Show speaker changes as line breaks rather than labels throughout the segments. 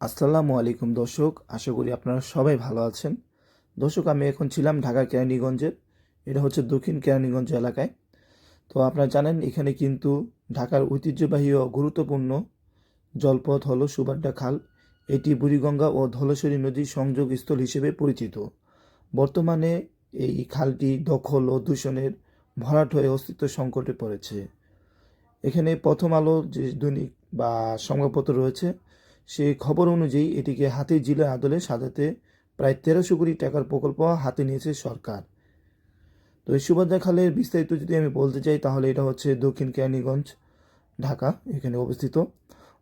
আসসালামু আলাইকুম দর্শক, আশা করি আপনারা সবাই ভালো আছেন। দর্শক, আমি এখন ছিলাম ঢাকা কেরানীগঞ্জের, এটা হচ্ছে দক্ষিণ কেরানীগঞ্জ এলাকায়। তো আপনারা জানেন, এখানে কিন্তু ঢাকার ঐতিহ্যবাহী ও গুরুত্বপূর্ণ জলপথ হলো সুবাড্ডা খাল। এটি বুড়িগঙ্গা ও ধলেশ্বরী নদীর সংযোগস্থল হিসেবে পরিচিত। বর্তমানে এই খালটি দখল ও দূষণের ভরাট হয়ে অস্তিত্ব সংকটে পড়েছে। এখানে প্রথম আলো যে দৈনিক বা সংবাদপত্র রয়েছে সেই খবর অনুযায়ী এটিকে হাতির জিলের আদলে সাজাতে প্রায় তেরোশো কোটি টাকার প্রকল্প হাতে নিয়েছে সরকার। তো এই সুভদ্রা খালের বিস্তারিত যদি আমি বলতে চাই, তাহলে এটা হচ্ছে দক্ষিণ কেরানীগঞ্জ, ঢাকা, এখানে অবস্থিত।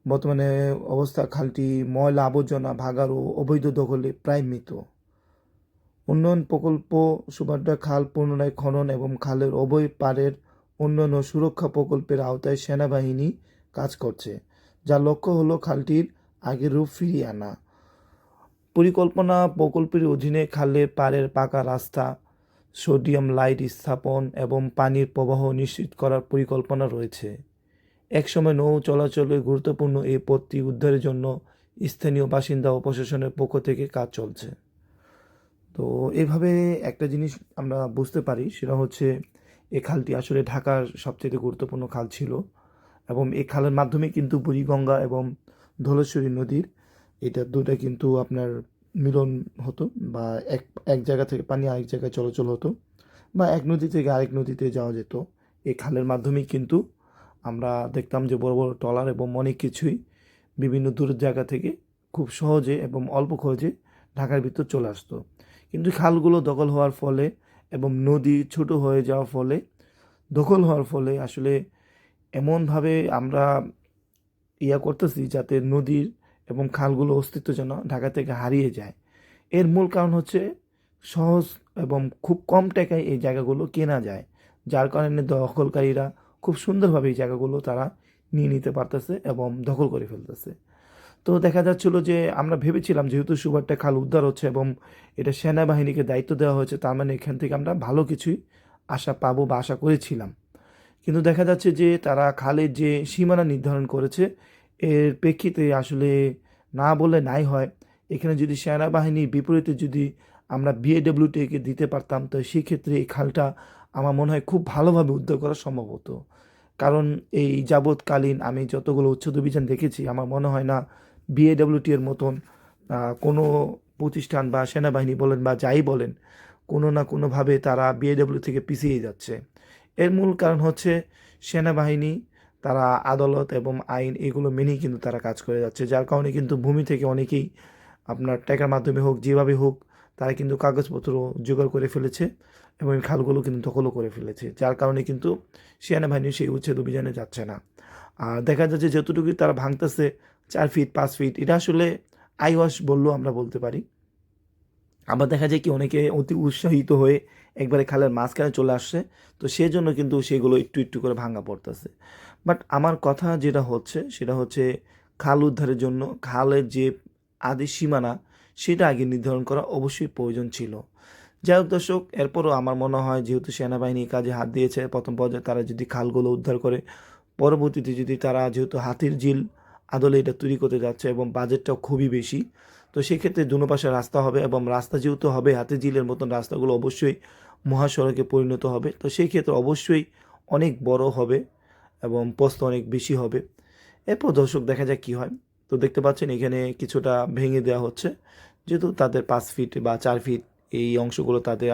বর্তমানে অবস্থা খালটি ময়লা আবর্জনা ভাগার ও অবৈধ দখলে প্রায় মৃত। উন্নয়ন প্রকল্প সুভদ্রা খাল পুনরায় খনন এবং খালের অবৈ পাড়ের উন্নয়ন ও সুরক্ষা প্রকল্পের আওতায় সেনাবাহিনী কাজ করছে, যার লক্ষ্য হলো খালটির আগের রূপ ফিরিয়ে আনা। পরিকল্পনা প্রকল্পের অধীনে খালের পাড়ের পাকা রাস্তা, সোডিয়াম লাইট স্থাপন এবং পানির প্রবাহ নিশ্চিত করার পরিকল্পনা রয়েছে। একসময় নৌ চলাচলের গুরুত্বপূর্ণ এই পথটি উদ্ধারের জন্য স্থানীয় বাসিন্দা ও প্রশাসনের পক্ষ থেকে কাজ চলছে। তো এভাবে একটা জিনিস আমরা বুঝতে পারি, সেটা হচ্ছে এই খালটি আসলে ঢাকার সবচেয়ে গুরুত্বপূর্ণ খাল ছিল এবং এই খালের মাধ্যমে কিন্তু বুড়িগঙ্গা এবং ধলেশ্বরী নদীর, এটা দুটা কিন্তু আপনার মিলন হতো বা এক এক জায়গা থেকে পানি আরেক জায়গায় চলাচল হতো বা এক নদী থেকে আরেক নদীতে যাওয়া যেত। এই খালের মাধ্যমেই কিন্তু আমরা দেখতাম যে বড় বড় ট্রলার এবং অনেক কিছুই বিভিন্ন দূরের জায়গা থেকে খুব সহজে এবং অল্প খরচে ঢাকার ভিতর চলে আসতো। কিন্তু খালগুলো দখল হওয়ার ফলে এবং নদী ছোট হয়ে যাওয়ার ফলে, দখল হওয়ার ফলে আসলে এমনভাবে আমরা ইয়া করতেছি যাতে নদীর এবং খালগুলো অস্তিত্ব যেন ঢাকা থেকে হারিয়ে যায়। এর মূল কারণ হচ্ছে সহজ এবং খুব কম টাকায় এই জায়গাগুলো কেনা যায়, যার কারণে দখলকারীরা খুব সুন্দরভাবে এই জায়গাগুলো তারা নিয়ে নিতে পারতেছে এবং দখল করে ফেলতেছে। তো দেখা যাচ্ছিল যে আমরা ভেবেছিলাম যেহেতু সুবারটা খাল উদ্ধার হচ্ছে এবং এটা সেনাবাহিনীকে দায়িত্ব দেওয়া হয়েছে, তার মানে এখান থেকে আমরা ভালো কিছুই আশা পাবো বা আশা করেছিলাম। কিন্তু দেখা যাচ্ছে যে তারা খালের যে সীমানা নির্ধারণ করেছে, এর প্রেক্ষিতে আসলে না বলে নাই হয়। এখানে যদি সেনাবাহিনীর বিপরীতে যদি আমরা বিএডব্লিউটিকে দিতে পারতাম, তো সেক্ষেত্রে এই খালটা আমার মনে হয় খুব ভালোভাবে উদ্ধার করা সম্ভব হতো। কারণ এই যাবৎকালীন আমি যতগুলো উচ্ছেদ অভিযান দেখেছি, আমার মনে হয় না বিএডব্লিউটি এর মতন কোনো প্রতিষ্ঠান বা সেনাবাহিনী বলেন বা যাই বলেন, কোনো না কোনোভাবে তারা বিএডব্লিউ থেকে পিছিয়ে যাচ্ছে। এর মূল কারণ হচ্ছে সেনাবাহিনী, তারা আদালত এবং আইন এগুলো মেনেই কিন্তু তারা কাজ করে যাচ্ছে। যার কারণে কিন্তু ভূমি থেকে অনেকেই আপনার টাকার মাধ্যমে হোক, যেভাবে হোক, তারা কিন্তু কাগজপত্র জোগাড় করে ফেলেছে এবং খালগুলো কিন্তু দখলও করে ফেলেছে। যার কারণে কিন্তু সেনাবাহিনী সেই উচ্ছেদ অভিযানে যাচ্ছে না। আর দেখা যাচ্ছে যতটুকু তারা ভাঙতেছে, চার ফিট, পাঁচ ফিট, এটা আসলে আইওয়াশ বললেও আমরা বলতে পারি। আবার দেখা যায় কি অনেকে অতি উৎসাহিত হয়ে একবারে খালের মাঝখানে চলে আসছে। তো সেজন্য কিন্তু সেগুলো একটু একটু করে ভাঙা পড়তেছে। বাট আমার কথা যেটা হচ্ছে, সেটা হচ্ছে খাল উদ্ধারের জন্য খালের যে আদি সীমানা, সেটা আগে নির্ধারণ করা অবশ্যই প্রয়োজন ছিল। যাই হোক দর্শক, এরপরও আমার মনে হয় যেহেতু সেনাবাহিনী কাজে হাত দিয়েছে, প্রথম পর্যায়ে তারা যদি খালগুলো উদ্ধার করে, পরবর্তীতে যদি তারা যেহেতু হাতির ঝিল আদলে এটা তৈরি করতে যাচ্ছে এবং বাজেটটাও খুবই বেশি তো সেক্ষেত্রে দুনো পাশে রাস্তা হবে এবং রাস্তা যেহেতু হবে হাতে ঝিলের মতন রাস্তাগুলো অবশ্যই মহাসড়কে পরিণত হবে। তো সেই ক্ষেত্রে অবশ্যই অনেক বড় হবে এবং পোস্ত অনেক বেশি হবে। এরপর দর্শক, দেখা যাক কী হয়। তো দেখতে পাচ্ছেন এখানে কিছুটা ভেঙে দেওয়া হচ্ছে, যেহেতু তাদের পাঁচ ফিট বা চার ফিট এই অংশগুলো তাদের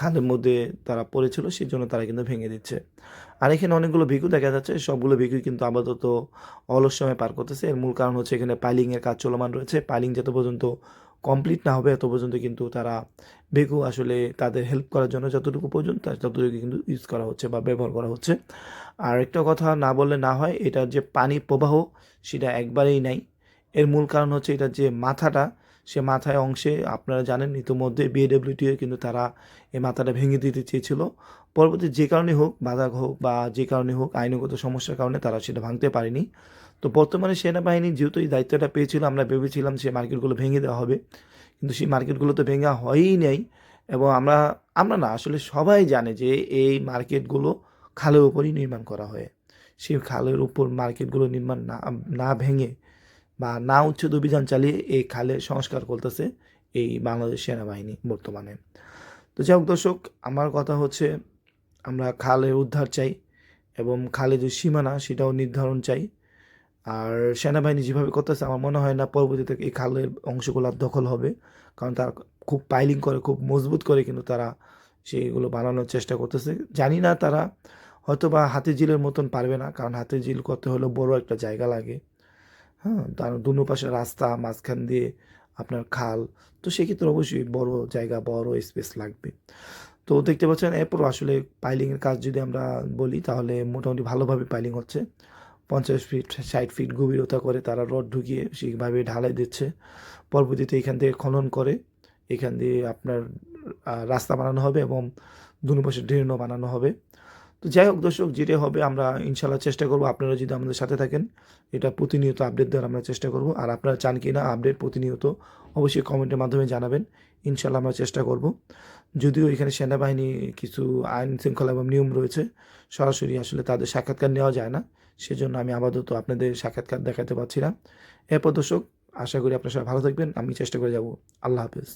খালের মধ্যে তারা পড়েছিল সেই জন্য তারা কিন্তু ভেঙে দিচ্ছে। আর এখানে অনেকগুলো ভিকু দেখা যাচ্ছে, সবগুলো ভিকু কিন্তু আপাতত অলস সময় পার করতেছে। এর মূল কারণ হচ্ছে এখানে পাইলিংয়ের কাজ চলমান রয়েছে। পাইলিং যত পর্যন্ত কমপ্লিট না হবে এত পর্যন্ত কিন্তু তারা ভিকু আসলে তাদের হেল্প করার জন্য যতটুকু প্রয়োজন তার ততটুকু কিন্তু ইউজ করা হচ্ছে বা ব্যবহার করা হচ্ছে। আর একটা কথা না বললে না হয়, এটার যে পানি প্রবাহ, সেটা একবারেই নাই। এর মূল কারণ হচ্ছে এটার যে মাথাটা সে মাথায় অংশে, আপনারা জানেন, ইতিমধ্যে বিএডব্লিউটি কিন্তু তারা এই মাথাটা ভেঙে দিতে চেয়েছিল। পরবর্তী যে কারণে হোক, বাধা হোক বা যে কারণে হোক, আইনগত সমস্যার কারণে তারা সেটা ভাঙতে পারেনি। তো বর্তমানে সেনাবাহিনী যেহেতু এই দায়িত্বটা পেয়েছিল, আমরা ভেবেছিলাম সে মার্কেটগুলো ভেঙে দেওয়া হবে। কিন্তু সেই মার্কেটগুলো তো ভেঙা হয়ই নেই এবং আমরা আমরা না, আসলে সবাই জানে যে এই মার্কেটগুলো খালের উপরই নির্মাণ করা হয়। সেই খালের উপর মার্কেটগুলো নির্মাণ না না ভেঙে বা না উচ্ছেদ অভিযান চালিয়ে এই খালের সংস্কার করতেছে এই বাংলাদেশ সেনাবাহিনী বর্তমানে। তো যাই হোক দর্শক, আমার কথা হচ্ছে আমরা খালের উদ্ধার চাই এবং খালের যে সীমানা সেটাও নির্ধারণ চাই। আর সেনাবাহিনী যেভাবে করতেছে, আমার মনে হয় না পরবর্তীতে এই খালের অংশগুলো দখল হবে। কারণ তারা খুব পাইলিং করে, খুব মজবুত করে কিন্তু তারা সেইগুলো বানানোর চেষ্টা করতেছে। জানি না তারা হয়তো বা হাতে ঝিলের মতন পারবে না, কারণ হাতির জিল করতে হলে বড় একটা জায়গা লাগে। হ্যাঁ তার দুনো পাশে রাস্তা, মাঝখান দিয়ে আপনার খাল। তো সেক্ষেত্রে অবশ্যই বড় জায়গা, বড় স্পেস লাগবে। তো দেখতে পাচ্ছেন, এরপর আসলে পাইলিংয়ের কাজ যদি আমরা বলি, তাহলে মোটামুটি ভালোভাবে পাইলিং হচ্ছে। পঞ্চাশ ফিট ষাট ফিট গভীরতা করে তারা রড ঢুকিয়ে সেইভাবে ঢালাই দিচ্ছে। পরবর্তীতে এখান থেকে খনন করে এখান দিয়ে আপনার রাস্তা বানানো হবে এবং দুনো ড্রেনও বানানো হবে। তো যাই হোক দর্শক যেটা হবে আমরা ইনশাল্লাহ চেষ্টা করব আপনারা যদি আমাদের সাথে থাকেন, এটা প্রতিনিয়ত আপডেট দেওয়ার আমরা চেষ্টা করব। আর আপনারা চান কি না আপডেট প্রতিনিয়ত অবশ্যই কমেন্টের মাধ্যমে জানাবেন, ইনশাল্লাহ আমরা চেষ্টা করব। যদিও এখানে সেনাবাহিনী কিছু আইন শৃঙ্খলা এবং নিয়ম রয়েছে, সরাসরি আসলে তাদের সাক্ষাৎকার নেওয়া যায় না, সেজন্য আমি আপাতত আপনাদের সাক্ষাৎকার দেখাতে পারছি না। এরপর দর্শক, আশা করি আপনারা সবাই ভালো থাকবেন, আমি চেষ্টা করে যাব। আল্লাহ হাফেজ।